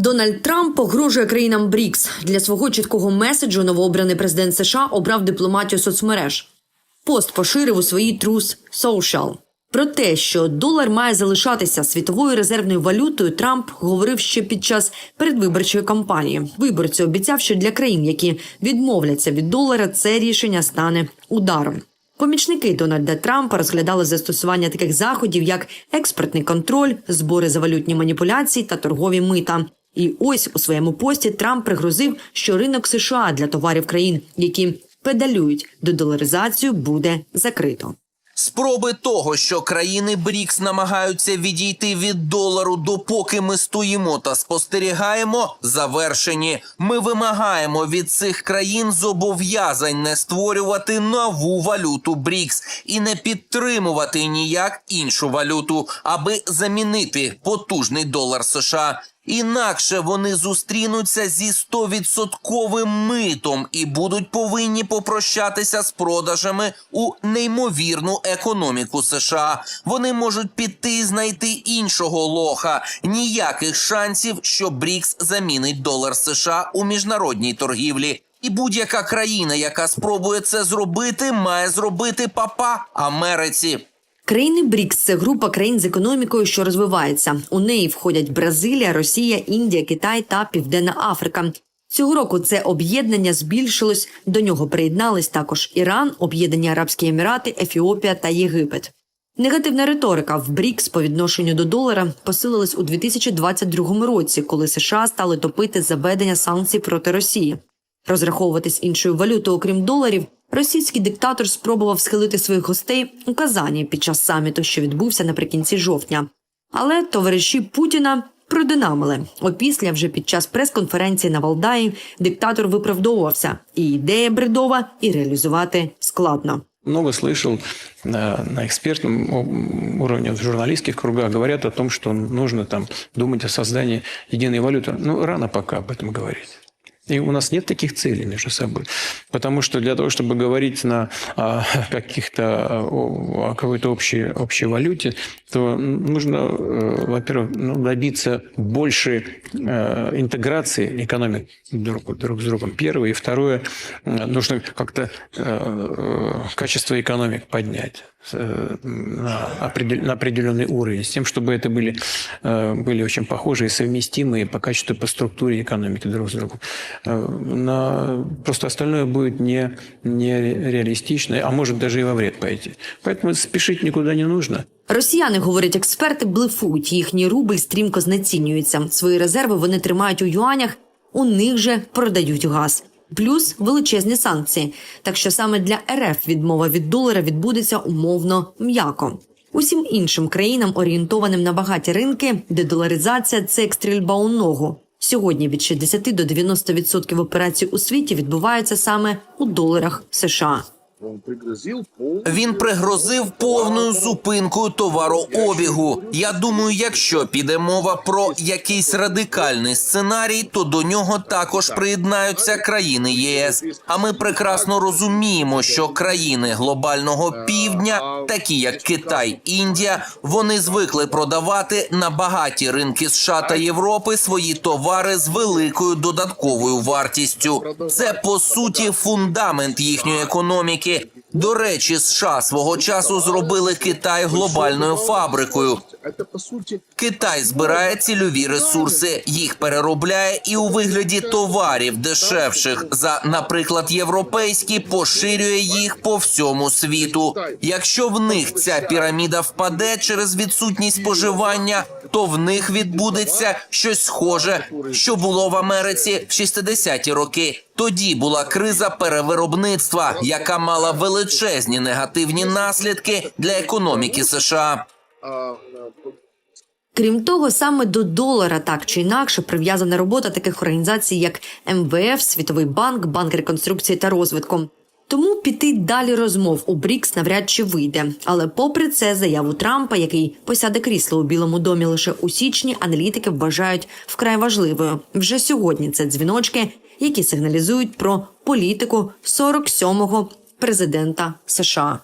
Дональд Трамп погрожує країнам БРІКС. Для свого чіткого меседжу новообраний президент США обрав дипломатію соцмереж. Пост поширив у своїй Truth Social. Про те, що долар має залишатися світовою резервною валютою, Трамп говорив ще під час передвиборчої кампанії. Виборці обіцяв, що для країн, які відмовляться від долара, це рішення стане ударом. Помічники Дональда Трампа розглядали застосування таких заходів, як експортний контроль, збори за валютні маніпуляції та торгові мита. І ось у своєму пості Трамп пригрозив, що ринок США для товарів країн, які педалюють до доларизацію, буде закрито. Спроби того, що країни БРІКС намагаються відійти від долару, допоки ми стоїмо та спостерігаємо, завершені. Ми вимагаємо від цих країн зобов'язань не створювати нову валюту БРІКС і не підтримувати ніяк іншу валюту, аби замінити потужний долар США. Інакше вони зустрінуться зі 100% митом і будуть повинні попрощатися з продажами у неймовірну економіку США. Вони можуть піти і знайти іншого лоха. Ніяких шансів, що Брікс замінить долар США у міжнародній торгівлі. І будь-яка країна, яка спробує це зробити, має зробити папа Америці. Країни БРІКС – це група країн з економікою, що розвивається. У неї входять Бразилія, Росія, Індія, Китай та Південна Африка. Цього року це об'єднання збільшилось. До нього приєднались також Іран, Об'єднані Арабські Емірати, Ефіопія та Єгипет. Негативна риторика в БРІКС по відношенню до долара посилилась у 2022 році, коли США стали топити заведення санкцій проти Росії. Розраховуватись іншою валютою, окрім доларів, російський диктатор спробував схилити своїх гостей у Казані під час саміту, що відбувся наприкінці жовтня. Але товариші Путіна продинамили. Опісля, вже під час прес-конференції на Валдаї, диктатор виправдовувався. І ідея бредова, і реалізувати складно. Много слышал на, на экспертном м, уровне, в журналистских кругах говорят о том, что нужно там думать о создании единой валюты. Ну, рано пока об этом говорить. И у нас нет таких целей между собой. Потому что для того, чтобы говорить на а, каких-то а, какой-то общей, общей валюте, то нужно, э, во-первых, ну, добиться большей э, интеграции экономик друг, друг с другом. Первое. И второе, нужно как-то э, качество экономик поднять на, определ- на определенный уровень, с тем, чтобы это были, э, были очень похожие и совместимые по качеству, и по структуре экономики друг с другом. Э, На, просто остальное будет не, не реалистично, а может даже и во вред пойти. Поэтому спешить никуда не нужно. Росіяни, говорять експерти, блефують. Їхній рубль стрімко знецінюється. Свої резерви вони тримають у юанях, у них же продають газ. Плюс величезні санкції. Так що саме для РФ відмова від долара відбудеться умовно м'яко. Усім іншим країнам, орієнтованим на багаті ринки, де доларизація це як стрільба у ногу. Сьогодні від 60 до 90% операцій у світі відбуваються саме у доларах США. Він пригрозив повною зупинкою товарообігу. Я думаю, якщо піде мова про якийсь радикальний сценарій, то до нього також приєднаються країни ЄС. А ми прекрасно розуміємо, що країни глобального півдня, такі як Китай, Індія, вони звикли продавати на багаті ринки США та Європи свої товари з великою додатковою вартістю. Це по суті фундамент їхньої економіки. До речі, США свого часу зробили Китай глобальною фабрикою. Китай збирає цільові ресурси, їх переробляє і у вигляді товарів дешевших за, наприклад, європейські, поширює їх по всьому світу. Якщо в них ця піраміда впаде через відсутність споживання, то в них відбудеться щось схоже, що було в Америці в 60-ті роки. Тоді була криза перевиробництва, яка мала величезні негативні наслідки для економіки США. Крім того, саме до долара так чи інакше прив'язана робота таких організацій, як МВФ, Світовий банк, Банк реконструкції та розвитку. Тому піти далі розмов у БРІКС навряд чи вийде. Але попри це, заяву Трампа, який посяде крісло у Білому домі лише у січні, аналітики вважають вкрай важливою. Вже сьогодні це дзвіночки, які сигналізують про політику 47-го президента США.